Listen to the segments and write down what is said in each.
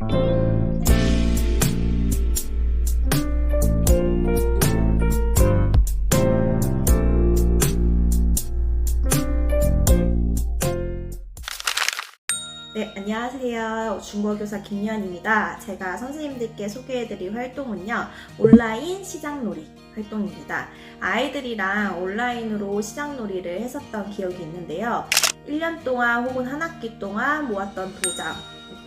네, 안녕하세요. 중국어교사 김연입니다. 제가 선생님들께 소개해드릴 활동은요, 온라인 시장놀이 활동입니다. 아이들이랑 온라인으로 시장놀이를 했었던 기억이 있는데요. 1년 동안 혹은 한 학기 동안 모았던 도장,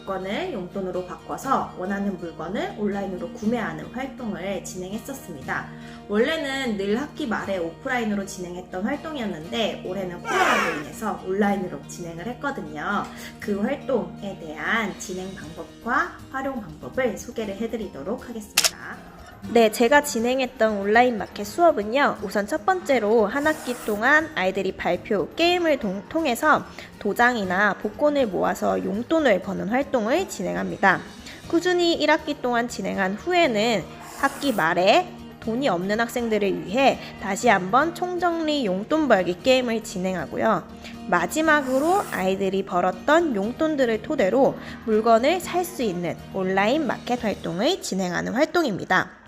물건을 용돈으로 바꿔서 원하는 물건을 온라인으로 구매하는 활동을 진행했었습니다. 원래는 늘 학기 말에 오프라인으로 진행했던 활동이었는데 올해는 코로나로 인해서 온라인으로 진행을 했거든요. 그 활동에 대한 진행 방법과 활용 방법을 소개를 해드리도록 하겠습니다. 네, 제가 진행했던 온라인 마켓 수업은요, 우선 첫 번째로 한 학기 동안 아이들이 발표 게임을 동- 통해서 도장이나 복권을 모아서 용돈을 버는 활동을 진행합니다. 꾸준히 1학기 동안 진행한 후에는 학기 말에 돈이 없는 학생들을 위해 다시 한번 총정리 용돈 벌기 게임을 진행하고요. 마지막으로 아이들이 벌었던 용돈들을 토대로 물건을 살 수 있는 온라인 마켓 활동을 진행하는 활동입니다.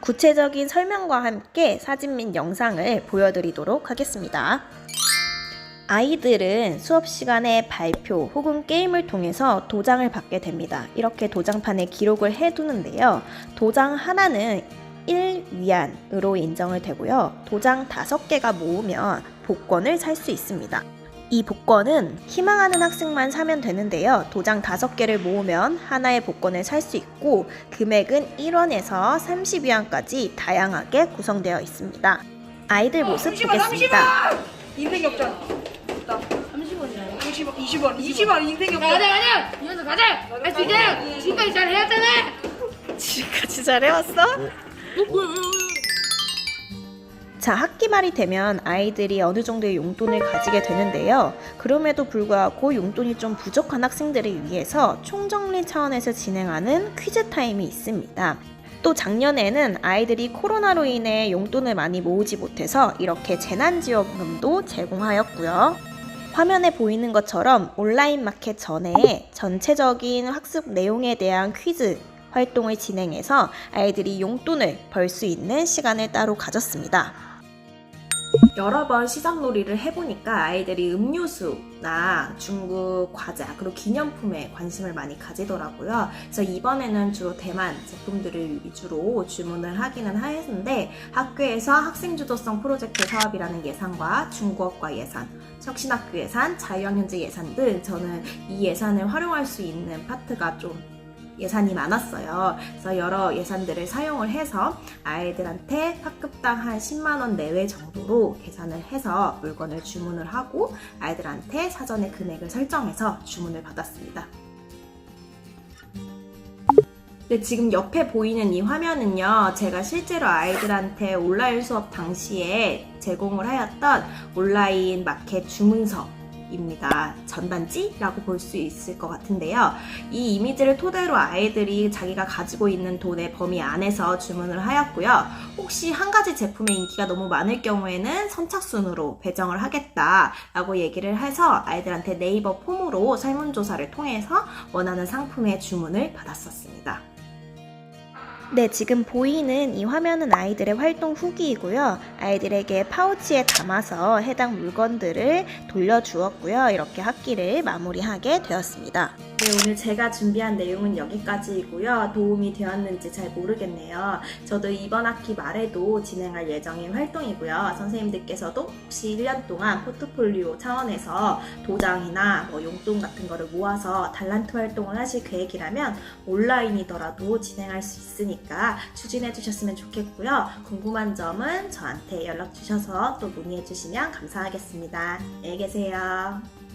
구체적인 설명과 함께 사진 및 영상을 보여드리도록 하겠습니다. 아이들은 수업 시간에 발표 혹은 게임을 통해서 도장을 받게 됩니다. 이렇게 도장판에 기록을 해두는데요. 도장 하나는 1위안으로 인정을 되고요. 도장 5개가 모으면 복권을 살 수 있습니다. 이 복권은 희망하는 학생만 사면 되는데요. 도장 5개를 모으면 하나의 복권을 살 수 있고 금액은 1원에서 30위안까지 다양하게 구성되어 있습니다. 아이들 모습 보겠습니다. 인생 역전. 30원이야. 60원, 20원, 20원 인생 역전. 가자 가자 이현수 가자 할 수 있잖아 지금까지 잘 해왔잖아 지금까지 잘 해왔어? 자, 학기 말이 되면 아이들이 어느 정도의 용돈을 가지게 되는데요. 그럼에도 불구하고 용돈이 좀 부족한 학생들을 위해서 총정리 차원에서 진행하는 퀴즈 타임이 있습니다. 또 작년에는 아이들이 코로나로 인해 용돈을 많이 모으지 못해서 이렇게 재난지원금도 제공하였고요. 화면에 보이는 것처럼 온라인 마켓 전에 전체적인 학습 내용에 대한 퀴즈 활동을 진행해서 아이들이 용돈을 벌 수 있는 시간을 따로 가졌습니다. 여러 번 시장놀이를 해보니까 아이들이 음료수나 중국 과자 그리고 기념품에 관심을 많이 가지더라고요. 그래서 이번에는 주로 대만 제품들을 위주로 주문을 하기는 하였는데 학교에서 학생 주도성 프로젝트 사업이라는 예산과 중국어과 예산, 혁신학교 예산, 자유학년제 예산 등 저는 이 예산을 활용할 수 있는 파트가 좀 예산이 많았어요. 그래서 여러 예산들을 사용을 해서 아이들한테 학급당 한 10만 원 내외 정도로 계산을 해서 물건을 주문을 하고 아이들한테 사전에 금액을 설정해서 주문을 받았습니다. 네, 지금 옆에 보이는 이 화면은요, 제가 실제로 아이들한테 온라인 수업 당시에 제공을 하였던 온라인 마켓 주문서 입니다. 전단지라고 볼 수 있을 것 같은데요. 이 이미지를 토대로 아이들이 자기가 가지고 있는 돈의 범위 안에서 주문을 하였고요. 혹시 한 가지 제품의 인기가 너무 많을 경우에는 선착순으로 배정을 하겠다라고 얘기를 해서 아이들한테 네이버 폼으로 설문조사를 통해서 원하는 상품의 주문을 받았었습니다. 네, 지금 보이는 이 화면은 아이들의 활동 후기이고요. 아이들에게 파우치에 담아서 해당 물건들을 돌려주었고요. 이렇게 학기를 마무리하게 되었습니다. 네, 오늘 제가 준비한 내용은 여기까지이고요. 도움이 되었는지 잘 모르겠네요. 저도 이번 학기 말에도 진행할 예정인 활동이고요. 선생님들께서도 혹시 1년 동안 포트폴리오 차원에서 도장이나 뭐 용돈 같은 거를 모아서 달란트 활동을 하실 계획이라면 온라인이더라도 진행할 수 있으니까 추진해 주셨으면 좋겠고요. 궁금한 점은 저한테 연락 주셔서 또 문의해 주시면 감사하겠습니다. 안녕히 계세요.